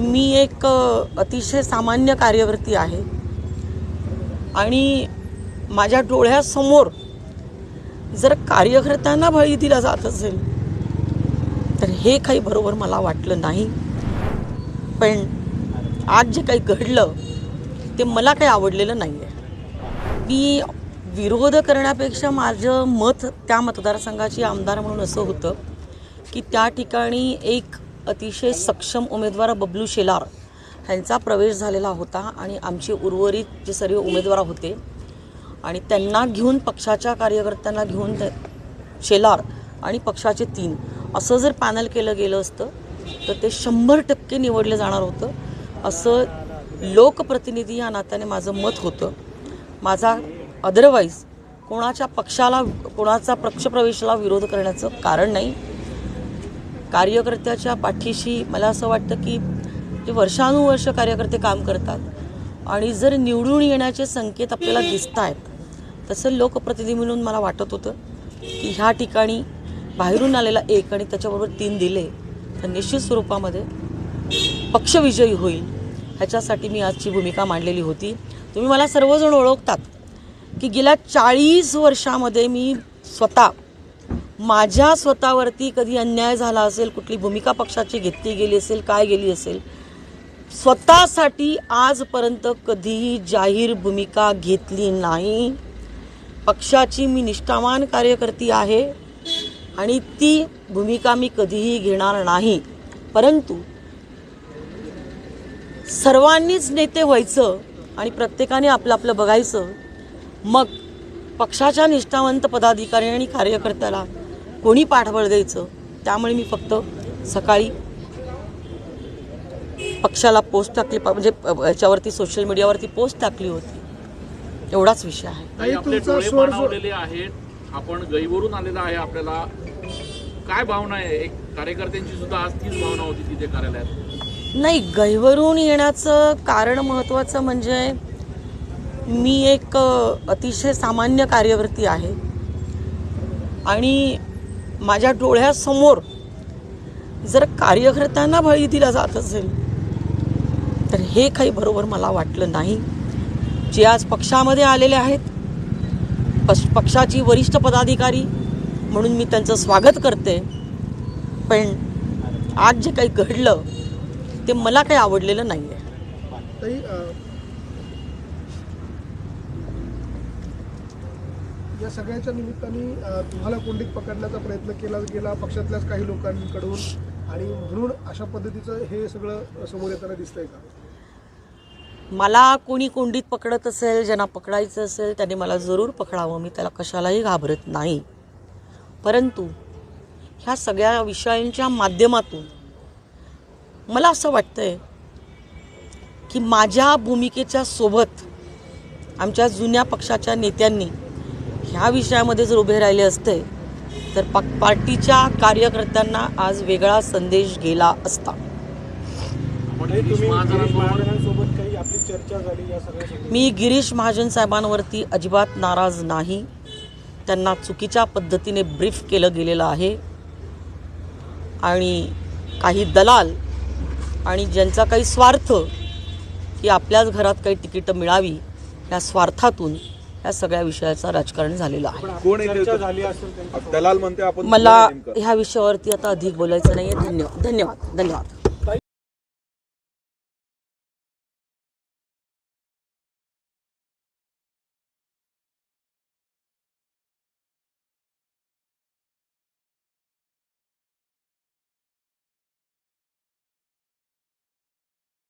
मी एक अतिशय सामान्य कार्यवर्ती आहे. आणि माझ्या डोळ्यासमोर जर कार्यकर्त्यांना बळी दिला जात असेल तर हे काही बरोबर मला वाटलं नाही. पण आज जे काही घडलं ते मला काही आवडलेलं नाही आहे मी विरोध करण्यापेक्षा माझं मत त्या मतदारसंघाची आमदार म्हणून असं होतं की त्या ठिकाणी एक अतिशय सक्षम उमेदवार बबलू शेलार ह्यांचा प्रवेश झालेला होता आणि आमचे उर्वरित जे सर्व उमेदवार होते आणि त्यांना घेऊन पक्षाच्या कार्यकर्त्यांना घेऊन ते शेलार आणि पक्षाचे तीन असं जर पॅनल केलं गेलं असतं तर ते शंभर टक्के निवडलं जाणार होतं. असं लोकप्रतिनिधी या नात्याने माझं मत होतं. माझा अदरवाईज कोणाच्या पक्षाला कोणाचा पक्षप्रवेशाला विरोध करण्याचं कारण नाही. कार्यकर्त्याच्या पाठीशी मला असं वाटतं की जे वर्षानुवर्ष कार्यकर्ते काम करतात आणि जर निवडून येण्याचे संकेत आपल्याला दिसत आहेत तसं लोकप्रतिनिधी म्हणून मला वाटत होतं की ह्या ठिकाणी बाहेरून आलेला एक आणि त्याच्याबरोबर तीन दिले तर निश्चित स्वरूपामध्ये पक्षविजयी होईल. ह्याच्यासाठी मी आजची भूमिका मांडलेली होती. तुम्ही मला सर्वजण ओळखतात की गेल्या चाळीस वर्षामध्ये मी स्वतः माझ्या स्वतःवरती कधी अन्याय झाला असेल कुठली भूमिका पक्षाची घेतली गेली असेल काय गेली असेल स्वतःसाठी आजपर्यंत कधीही जाहीर भूमिका घेतली नाही. पक्षाची मी निष्ठावान कार्यकर्ती आहे आणि ती भूमिका मी कधीही घेणार नाही. परंतु सर्वांनीच नेते व्हायचं आणि प्रत्येकाने आपलं आपलं बघायचं मग पक्षाच्या निष्ठावंत पदाधिकारी आणि कार्यकर्त्याला कोणी पाठबळ द्यायचं? त्यामुळे मी फक्त सकाळी पक्षाला पोस्ट टाकली. म्हणजे याच्यावरती सोशल मीडियावरती पोस्ट टाकली होती. एवढाच विषय आहे. आपण गईवरून आलेला आहे आपल्याला. काय भावना आहे? एक कार्यकर्त्यांची सुद्धा आज तीच भावना होती तिथे कार्यालयात. नाही गहिवरून येण्याचं कारण महत्त्वाचं म्हणजे मी एक अतिशय सामान्य कार्यकर्ती आहे. आणि माझ्या डोळ्यासमोर जर कार्यकर्त्यांना बळी दिला जात असेल तर हे काही बरोबर मला वाटलं नाही. जे आज पक्षामध्ये आलेले आहेत पक्ष पक्षाची वरिष्ठ पदाधिकारी म्हणून मी त्यांचं स्वागत करते. पण आज जे काही घडलं ते मला काही आवडलेलं नाही आहे या सगळ्याच्या निमित्ताने तुम्हाला कोंडीत पकडण्याचा प्रयत्न केला गेला पक्षातल्याच काही लोकांकडून. आणि म्हणून अशा पद्धतीचं हे सगळं समोर येताना दिसतंय का? मला कोणी कोंडीत पकडत असेल ज्यांना पकडायचं असेल त्याने मला जरूर पकडावं. मी त्याला कशालाही घाबरत नाही. परंतु ह्या सगळ्या विषयांच्या माध्यमातून मला असं वाटतंय की माझ्या भूमिकेच्या सोबत आमच्या जुन्या पक्षाच्या नेत्यांनी ह्या विषयामध्ये जर उभे राहिले असते तर पा पार्टीच्या कार्यकर्त्यांना आज वेगळा संदेश गेला असता. सगळ्या मी गिरीश महाजन साहेबांवरती अजिबात नाराज नाही. त्यांना चुकीच्या पद्धतीने ब्रीफ केलं गेलेलं आहे. आणि काही दलाल आणि ज्यांचा काही स्वार्थ की आपल्याच घरात काही तिकीटं मिळावी या स्वार्थातून या सगळ्या विषयाचं राजकारण झालेलं आहे. मला? ह्या विषयावरती आता अधिक बोलायचं नाही आहे धन्यवाद. धन्यवाद. धन्यवाद.